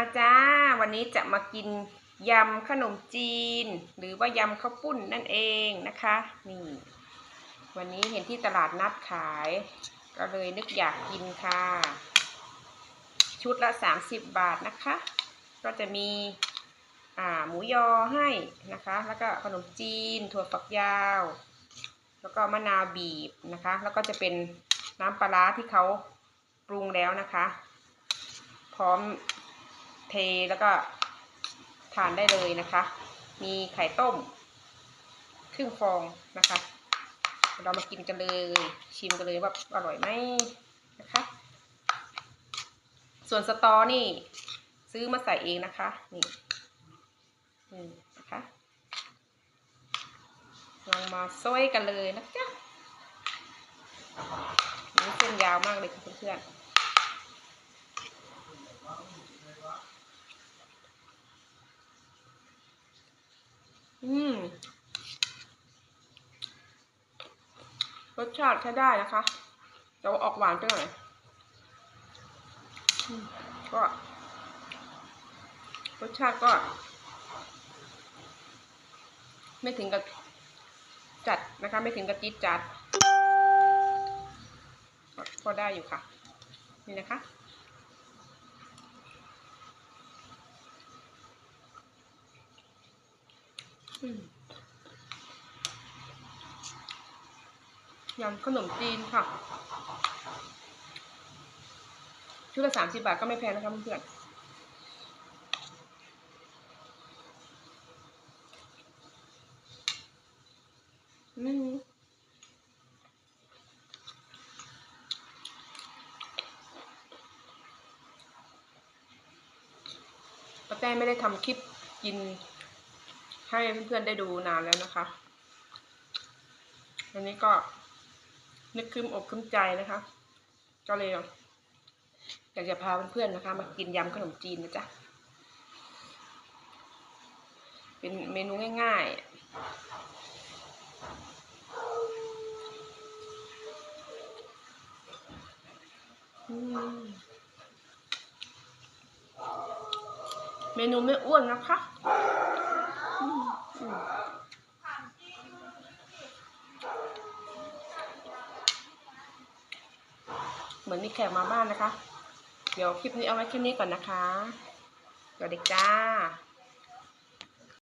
าจ้า วันนี้จะมากินยำขนมจีน หรือว่ายำข้าวปุ้นนั่นเองนะคะ นี่ วันนี้เห็นที่ตลาดนัดขาย ก็เลยนึกอยากกินค่ะ ชุดละ 30 บาทนะคะ ก็จะมีหมูยอให้นะคะ แล้วก็ขนมจีน ถั่วฝักยาว แล้วก็มะนาวบีบนะคะ แล้วก็จะเป็นน้ำปลาร้าที่เขาปรุงแล้วนะคะ พร้อม เทแล้วก็ทานได้เลยนะคะ มีไข่ต้ม ครึ่งฟองนะคะ เรามากินกันเลย ชิมกันเลยว่าอร่อยไหมนะคะ ส่วนสตอนี่ ซื้อมาใส่เองนะคะ นี่นี่นะคะลองมาซ้อยกันเลยนะจ๊ะนี่เส้นยาวมากเลยค่ะเพื่อนๆ อืมรสชาติใช้ได้นะคะแต่ว่าออกหวานไปหน่อยก็รสชาติก็ ไม่ถึงกับจัดนะคะ ไม่ถึงกับจี๊ดจัด ก็ได้อยู่ค่ะ นี่นะคะ อืม ยำขนมจีนค่ะ ชุดละสามสิบบาทก็ไม่แพงนะคะเพื่อนๆอืมป้าแต้ไม่ได้ทำคลิปกิน ให้เพื่อนๆได้ดูนานแล้วนะคะวันนี้ก็นึกคืมอกคืมใจนะคะ ก็เลยอยากจะพาเพื่อนๆนะคะ มากินยำขนมจีนนะจ๊ะ เป็นเมนูง่ายๆ เมนูไม่อ้วนนะคะ มือนมีแขกมาบ้านนะคะ เดี๋ยวคลิปนี้เอาไว้แค่นี้ก่อนนะคะสวัสดีจ้า